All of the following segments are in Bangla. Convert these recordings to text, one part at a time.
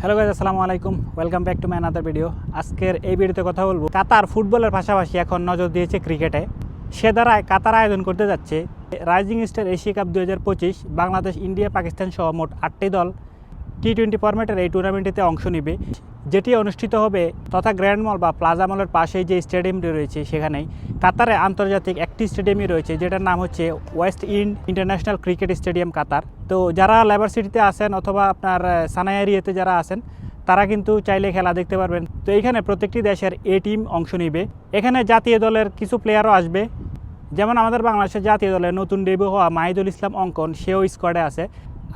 হ্যালো গাইজ আসসালামু আলাইকুম। Welcome back to my another video আজকের এই ভিডিওতে কথা বলব। কাতার ফুটবলের পাশাপাশি এখন নজর দিয়েছে ক্রিকেটে। সে দ্বারায় কাতার আয়োজন করতে যাচ্ছে রাইজিং স্টার এশিয়া কাপ দু হাজার পঁচিশ, বাংলাদেশ, ইন্ডিয়া, পাকিস্তান সহ মোট আটটি দল টি টোয়েন্টি ফরম্যাটের এই টুর্নামেন্টটিতে অংশ নেবে। যেটি অনুষ্ঠিত হবে তথা গ্র্যান্ড মল বা প্লাজা মলের পাশেই যে স্টেডিয়ামটি রয়েছে সেখানেই, কাতারে আন্তর্জাতিক একটি স্টেডিয়ামই রয়েছে, যেটার নাম হচ্ছে West End International Cricket Stadium Qatar. তো যারা লেবার সিটিতে আছেন অথবা আপনার সানাই এরিয়াতে যারা আসেন তারা কিন্তু চাইলে খেলা দেখতে পারবেন। তো এখানে প্রত্যেকটি দেশের এ টিম অংশ নিবে। এখানে জাতীয় দলের কিছু প্লেয়ারও আসবে। যেমন আমাদের বাংলাদেশের জাতীয় দলের নতুন ডেবু হওয়া মাহিদুল ইসলাম অঙ্কন, সেও স্কোয়াডে আছে।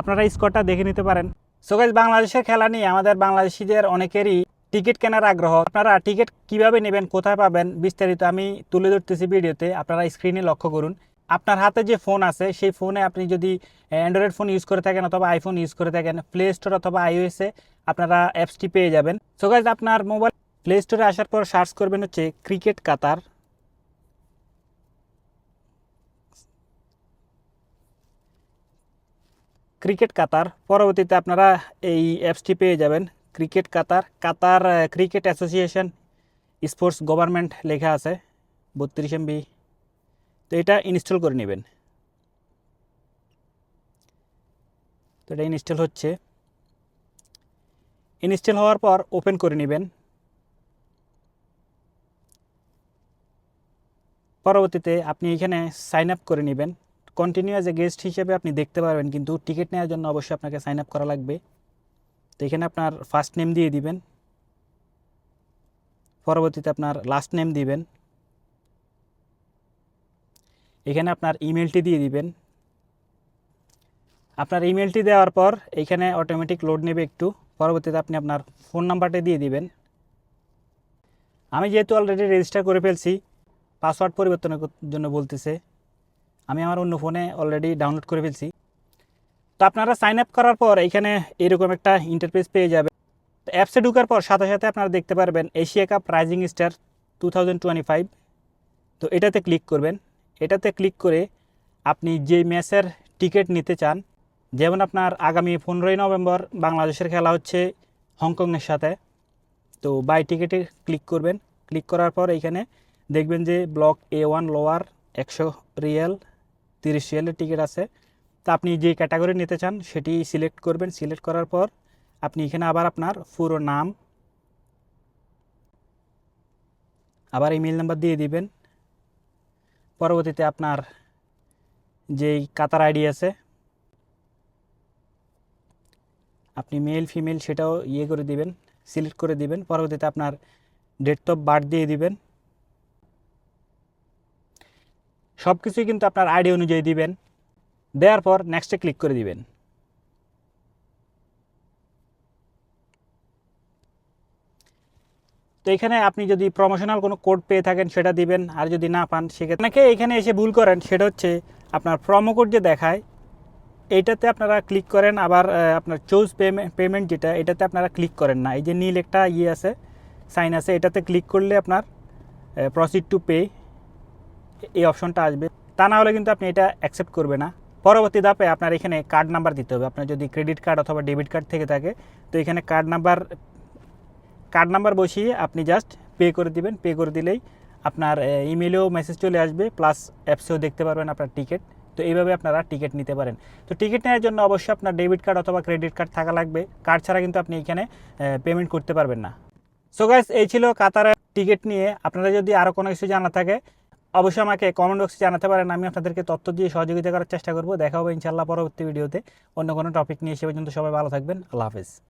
আপনারা স্কোয়াডটা দেখে নিতে পারেন। সো গাইজ বাংলাদেশের খেলা নিয়ে আমাদের বাংলাদেশিদের অনেকেরই টিকিট কেনার আগ্রহ। আপনারা টিকিট কীভাবে নেবেন, কোথায় পাবেন, বিস্তারিত আমি তুলে ধরতেছি ভিডিওতে। আপনারা স্ক্রিনে লক্ষ্য করুন। আপনার হাতে যে ফোন আছে, সেই ফোনে আপনি যদি অ্যান্ড্রয়েড ফোন ইউজ করে থাকেন অথবা আইফোন ইউজ করে থাকেন প্লে স্টোর অথবা আইওএসে আপনারা অ্যাপসটি পেয়ে যাবেন। সো গাইজ আপনার মোবাইল প্লে স্টোরে আসার পর সার্চ করবেন হচ্ছে ক্রিকেট কাতার ক্রিকেট কাতার। পরবর্তীতে আপনারা এই অ্যাপসটি পেয়ে যাবেন। Cricket Qatar Qatar cricket association sports government লেখা আছে, বত্রিশ এমবি। তো এটা ইনস্টল করে নেবেন। তো এটা ইনস্টল হচ্ছে। ইনস্টল হওয়ার পর ওপেন করে নেবেন। পরবর্তীতে আপনি এখানে সাইন আপ করে নেবেন। কন্টিনিউ অ্যাজ এ গেস্ট হিসেবে আপনি দেখতে পারবেন, কিন্তু টিকিট নেওয়ার জন্য অবশ্যই আপনাকে সাইন আপ করা লাগবে। তো এখানে আপনার ফার্স্ট নেম দিয়ে দিবেন। পরবর্তীতে আপনার লাস্ট নেম দিবেন। এখানে আপনার ইমেলটি দিয়ে দিবেন। আপনার ইমেলটি দেওয়ার পর এখানে অটোমেটিক লোড নেবে একটু। পরবর্তীতে আপনি আপনার ফোন নাম্বারটা দিয়ে দিবেন। আমি যেহেতু অলরেডি রেজিস্টার করে ফেলছি পাসওয়ার্ড পরিবর্তনের জন্য বলতেছে। আমি আমার অন্য ফোনে অলরেডি ডাউনলোড করে ফেলছি। তো আপনারা সাইন আপ করার পর এখানে এরকম একটা ইন্টারফেস পেয়ে যাবে তো অ্যাপসে ঢোকার পর সাথে সাথে আপনারা দেখতে পারবেন Asia cup rising star two তো এটাতে ক্লিক করবেন। এটাতে ক্লিক করে আপনি যে ম্যাচের টিকিট নিতে চান, যেমন আপনার আগামী পনেরোই নভেম্বর বাংলাদেশের খেলা হচ্ছে হংকংয়ের সাথে। তো বাই টিকিটে ক্লিক করবেন। ক্লিক করার পর এইখানে দেখবেন যে ব্লক এ ওয়ান লোয়ার একশো রিয়েল তিরিশ রিয়েলের টিকিট আছে। তো আপনি যে ক্যাটাগরি নিতে চান, সেটি সিলেক্ট করবেন। সিলেক্ট করার পর আপনি এখানে আবার আপনার পুরো নাম, আবার ইমেল নাম্বার দিয়ে দিবেন। পরবর্তীতে আপনার যেই কাতার আইডি আছে, আপনি মেল ফিমেল সেটাও ইয়ে করে দিবেন সিলেক্ট করে দিবেন। পরবর্তীতে আপনার ডেট অফ বার্থ দিয়ে দিবেন। সব কিছুই কিন্তু আপনার আইডি অনুযায়ী দিবেন। দেওয়ার পর নেক্সটে ক্লিক করে দিবেন। তো এখানে আপনি যদি প্রমোশনাল কোনো কোড পেয়ে থাকেন, সেটা দিবেন। আর যদি না পান, সেক্ষেত্রে অনেকে এখানে এসে ভুল করেন, সেটা হচ্ছে আপনার প্রোমো কোড যে দেখায়, এইটাতে আপনারা ক্লিক করেন। আবার আপনার চুজ পেমেন্ট যেটা, এটাতে আপনারা ক্লিক করেন না। এই যে নীল একটা ইয়ে আছে সাইন আছে, এটাতে ক্লিক করলে আপনার প্রসিড টু পে এই অপশনটা আসবে। তা না হলে কিন্তু আপনি এটা অ্যাকসেপ্ট করবে না। পরবর্তী ধাপে আপনার এখানে কার্ড নাম্বার দিতে হবে। আপনার যদি ক্রেডিট কার্ড অথবা ডেবিট কার্ড থেকে থাকে, তো এখানে কার্ড নাম্বার কার্ড নাম্বার বসিয়ে আপনি জাস্ট পে করে দিবেন। পে করে দিলেই আপনার ইমেলেও মেসেজ চলে আসবে প্লাস অ্যাপসেও দেখতে পারবেন আপনার টিকিট তো এইভাবে আপনারা টিকিট নিতে পারেন। তো টিকিট নেওয়ার জন্য অবশ্যই আপনার ডেবিট কার্ড অথবা ক্রেডিট কার্ড থাকা লাগবে। কার্ড ছাড়া কিন্তু আপনি এখানে পেমেন্ট করতে পারবেন না। সো গাইস এই ছিল কাতারের টিকিট নিয়ে। আপনারা যদি আরও কোনো কিছু জানা থাকে অবশ্যই আমাকে কমেন্ট বক্সে জানাতে পারেন, আমি আপনাদেরকে তথ্য দিয়ে সহযোগিতা করার চেষ্টা করব। দেখা হবে ইনশাল্লাহ পরবর্তী ভিডিওতে অন্য কোনো টপিক নিয়ে সে পর্যন্ত সবাই ভালো থাকবেন। আল্লাহ হাফেজ।